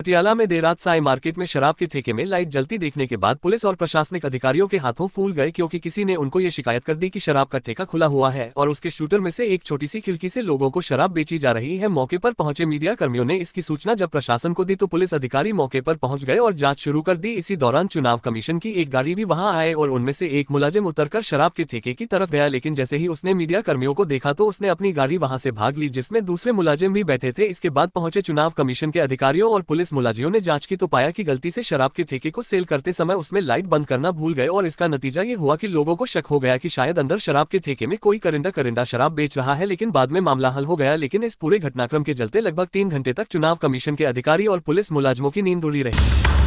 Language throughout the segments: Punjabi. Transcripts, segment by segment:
पटियाला में देर रात साई मार्केट में शराब के ठेके में लाइट जलती देखने के बाद पुलिस और प्रशासनिक अधिकारियों के हाथों फूल गए क्योंकि किसी ने उनको ये शिकायत कर दी कि शराब का ठेका खुला हुआ है और उसके शूटर में से एक छोटी सी खिड़की से लोगों को शराब बेची जा रही है। मौके पर पहुँचे मीडिया कर्मियों ने इसकी सूचना जब प्रशासन को दी तो पुलिस अधिकारी मौके पर पहुँच गए और जाँच शुरू कर दी। इसी दौरान चुनाव कमीशन की एक गाड़ी भी वहाँ आए और उनमें से एक मुलाजिम उतरकर शराब के ठेके की तरफ़ गया। लेकिन जैसे ही उसने मीडिया कर्मियों को देखा तो उसने अपनी गाड़ी वहाँ से भाग ली, जिसमें दूसरे मुलाजिम भी बैठे थे। इसके बाद पहुँचे चुनाव कमीशन के अधिकारियों और पुलिस मुलाजियों ने जाँच की तो पाया कि गलती से शराब के ठेके को सेल करते समय उसमें लाइट बंद करना भूल गए और इसका नतीजा ये हुआ कि लोगों को शक हो गया कि शायद अंदर शराब के ठेके में कोई करिंदा करिंदा शराब बेच रहा है, लेकिन बाद में मामला हल हो गया। लेकिन इस पूरे घटनाक्रम के चलते लगभग तीन घंटे तक चुनाव कमीशन के अधिकारी और पुलिस मुलाजिमों की नींद उड़ी रही।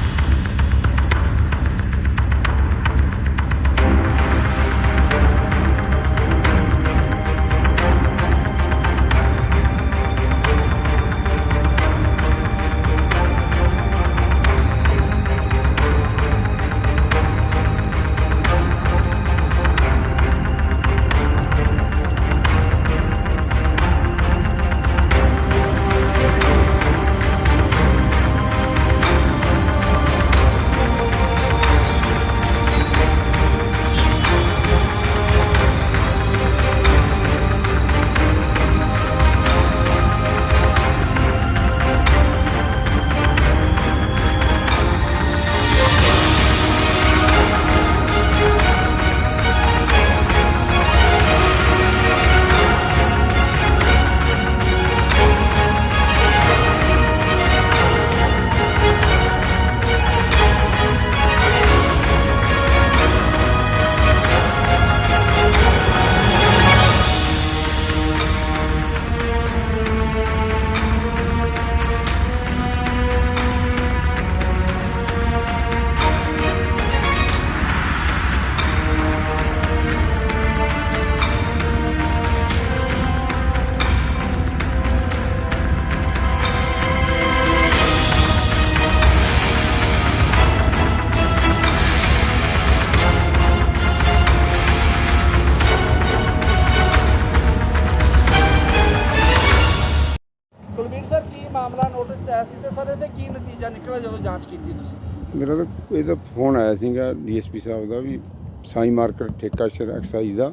ਮਾਮਲਾ ਨੋਟਿਸ ਚ ਆਇਆ ਸੀ ਤੇ ਸਰ ਇਹਦੇ ਕੀ ਨਤੀਜਾ ਨਿਕਲਿਆ ਜਦੋਂ ਜਾਂਚ ਕੀਤੀ ਤੁਸੀਂ? ਮੇਰਾ ਤਾਂ ਇਹਦਾ ਫੋਨ ਆਇਆ ਸੀਗਾ ਡੀਐਸਪੀ ਸਾਹਿਬ ਦਾ ਵੀ ਸਾਈ ਮਾਰਕੀਟ ਠੇਕਾ ਸ਼ਰ ਐਕਸਾਈਜ਼ ਦਾ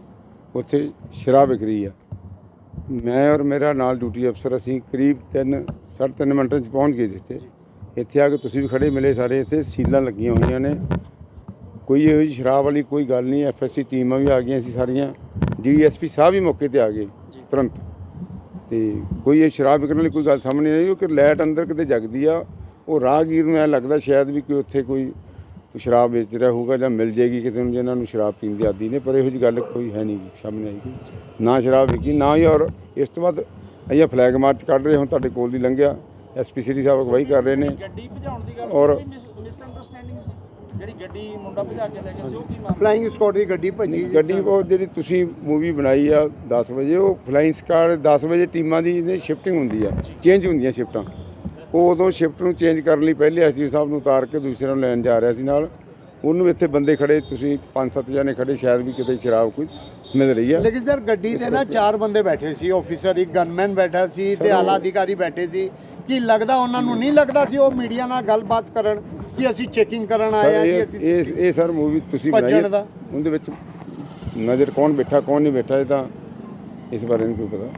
ਉੱਥੇ ਸ਼ਰਾਬ ਵਿਕ ਰਹੀ ਆ। ਮੈਂ ਔਰ ਮੇਰਾ ਨਾਲ ਡਿਊਟੀ ਅਫਸਰ ਅਸੀਂ ਕਰੀਬ 3 3.5 ਮਿੰਟਾਂ 'ਚ ਪਹੁੰਚ ਗਏ ਜਿੱਥੇ। ਇੱਥੇ ਆ ਕੇ ਤੁਸੀਂ ਵੀ ਖੜੇ ਮਿਲੇ ਸਾਰੇ ਇੱਥੇ ਸੀਲਾਂ ਲੱਗੀਆਂ ਹੋਈਆਂ ਨੇ। ਕੋਈ ਇਹੋ ਜਿਹੀ ਸ਼ਰਾਬ ਵਾਲੀ ਕੋਈ ਗੱਲ ਨਹੀਂ ਐਫਐਸਸੀ ਟੀਮਾਂ ਵੀ ਆ ਗਈਆਂ ਸੀ ਸਾਰੀਆਂ। ਡੀਐਸਪੀ ਸਾਹਿਬ ਵੀ ਮੌਕੇ ਤੇ ਆ ਗਏ ਤੁਰੰਤ। ਤੇ ਕੋਈ ਇਹ ਸ਼ਰਾਬ ਵਿਕਣ ਵਾਲੀ ਕੋਈ ਗੱਲ ਸਾਹਮਣੇ ਨਹੀਂ ਆਈ ਕਿ ਲਾਈਟ ਅੰਦਰ ਕਿਤੇ ਜਗਦੀ ਆ ਉਹ ਰਾਹਗੀਰ ਨੂੰ ਐ ਲੱਗਦਾ ਸ਼ਾਇਦ ਵੀ ਕੋਈ ਉੱਥੇ ਕੋਈ ਸ਼ਰਾਬ ਵੇਚ ਰਿਹਾ ਹੋਊਗਾ ਜਾਂ ਮਿਲ ਜੇਗੀ ਕਿਤੇ ਨੂੰ ਜਿਹਨਾਂ ਨੂੰ ਸ਼ਰਾਬ ਪੀਣ ਦੀ ਆਦੀ ਨੇ ਪਰ ਇਹੋ ਜਿਹੀ ਗੱਲ ਕੋਈ ਹੈ ਨਹੀਂ ਸਾਹਮਣੇ ਆਈ। ਨਾ ਸ਼ਰਾਬ ਵਿਕੀ ਨਾ ਹੀ ਔਰ ਇਸ ਤੋਂ ਬਾਅਦ ਅਸੀਂ ਫਲੈਗ ਮਾਰਚ ਕੱਢ ਰਹੇ ਹਾਂ ਤੁਹਾਡੇ ਕੋਲ ਦੀ ਲੰਘਿਆ। ਐਸਪੀ ਸਿਟੀ ਸਾਹਿਬ ਅਗਵਾਈ ਕਰ ਰਹੇ ਨੇ। ਗੱਡੀ ਭਜਾਉਣ ਦੀ ਗੱਲ ਔਰ- ਮਿਸ ਅੰਡਰਸਟੈਂਡਿੰਗ ਸੀ? ਜਿਹੜੀ ਗੱਡੀ ਮੁੰਡਾ ਭਜਾ ਕੇ ਲੈ ਗਿਆ ਸੀ ਉਹ ਕੀ ਮਾਮਲਾ? ਫਲਾਈਂਗ ਸਕਾਡ ਦੀ ਗੱਡੀ ਭੱਜੀ ਜੀ ਗੱਡੀ ਉਹ ਜਿਹੜੀ ਤੁਸੀਂ ਮੂਵੀ ਬਣਾਈ ਆ 10 ਵਜੇ ਉਹ ਫਲਾਈਂਗ ਸਕਾਰ 10 ਵਜੇ ਟੀਮਾਂ ਦੀ ਇਹਦੀ ਸ਼ਿਫਟਿੰਗ ਹੁੰਦੀ ਆ ਚੇਂਜ ਹੁੰਦੀਆਂ ਸ਼ਿਫਟਾਂ ਉਹ ਉਦੋਂ ਸ਼ਿਫਟ ਨੂੰ ਚੇਂਜ ਕਰਨ ਲਈ ਪਹਿਲੇ ਐਸਜੀ ਸਾਹਿਬ ਨੂੰ ਉਤਾਰ ਕੇ ਦੂਸਰੇ ਨੂੰ ਲੈਣ ਜਾ ਰਿਹਾ ਸੀ ਨਾਲ। ਉਹਨੂੰ ਇੱਥੇ ਬੰਦੇ ਖੜੇ ਤੁਸੀਂ 5-7 ਜਣੇ ਖੜੇ ਸ਼ਾਇਦ ਵੀ ਕਿਤੇ ਸ਼ਰਾਬ ਕੋਈ ਮਿਲ ਰਹੀ ਆ। ਲੇਕਿਨ ਸਰ ਗੱਡੀ ਤੇ ਨਾ ਚਾਰ ਬੰਦੇ ਬੈਠੇ ਸੀ ਆਫੀਸਰ ਇੱਕ ਗਨਮੈਨ ਬੈਠਾ ਸੀ ਤੇ ਆਲਾ ਅਧਿਕਾਰੀ ਬੈਠੇ ਸੀ। ਕੀ ਲੱਗਦਾ ਉਹਨਾਂ ਨੂੰ ਨਹੀਂ ਲੱਗਦਾ ਸੀ ਉਹ ਮੀਡੀਆ ਨਾਲ ਗੱਲਬਾਤ ਕਰਨ ਕਿ ਅਸੀਂ ਚੈਕਿੰਗ ਕਰਨ ਆਏ ਆ ਜੀ ਇਹ ਅਸੀਂ ਇਹ ਇਹ ਸਰ ਮੂਵੀ ਤੁਸੀਂ ਬਣਾਈ ਦਾ। ਉਹਦੇ ਵਿੱਚ ਨਜ਼ਰ ਕੌਣ ਬੈਠਾ ਕੌਣ ਨਹੀਂ ਬੈਠਾ ਇਹ ਤਾਂ ਇਸ ਬਾਰੇ ਨਹੀਂ ਕੋਈ ਪਤਾ।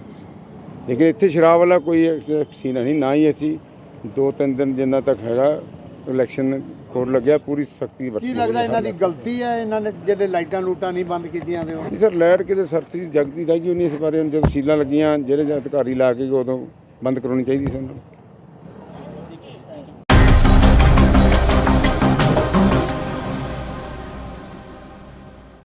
ਲੇਕਿਨ ਇੱਥੇ ਸ਼ਰਾਬ ਵਾਲਾ ਕੋਈ ਸੀਨ ਨਹੀਂ ਨਾ ਹੀ ਅਸੀਂ ਦੋ ਤਿੰਨ ਦਿਨ ਜਿੰਨਾ ਤੱਕ ਹੈਗਾ ਇਲੈਕਸ਼ਨ ਕੋਡ ਲੱਗਿਆ ਪੂਰੀ ਸਖਤੀ ਵਰਤੀ ਕੀ ਲੱਗਦਾ ਇਹਨਾਂ ਦੀ ਗਲਤੀ ਹੈ? ਇਹਨਾਂ ਨੇ ਜਿਹੜੇ ਲਾਈਟਾਂ ਲੂਟਾਂ ਨਹੀਂ ਬੰਦ ਕੀਤੀਆਂ ਤੇ ਉਹ ਸਰ ਲਾਈਟ ਕਿਤੇ ਸਰਤੀ ਜਗਦੀ ਰਹਿ ਗਈ ਨਹੀਂ ਇਸ ਬਾਰੇ ਜਦੋਂ ਸੀਲਾਂ ਲੱਗੀਆਂ ਜਿਹੜੇ ਅਧਿਕਾਰੀ ਲਾ ਕੇ ਉਦੋਂ ਬੰਦ ਕਰਾਉਣੀ ਚਾਹੀਦੀ ਸੀ ਉਹਨਾਂ ਨੂੰ।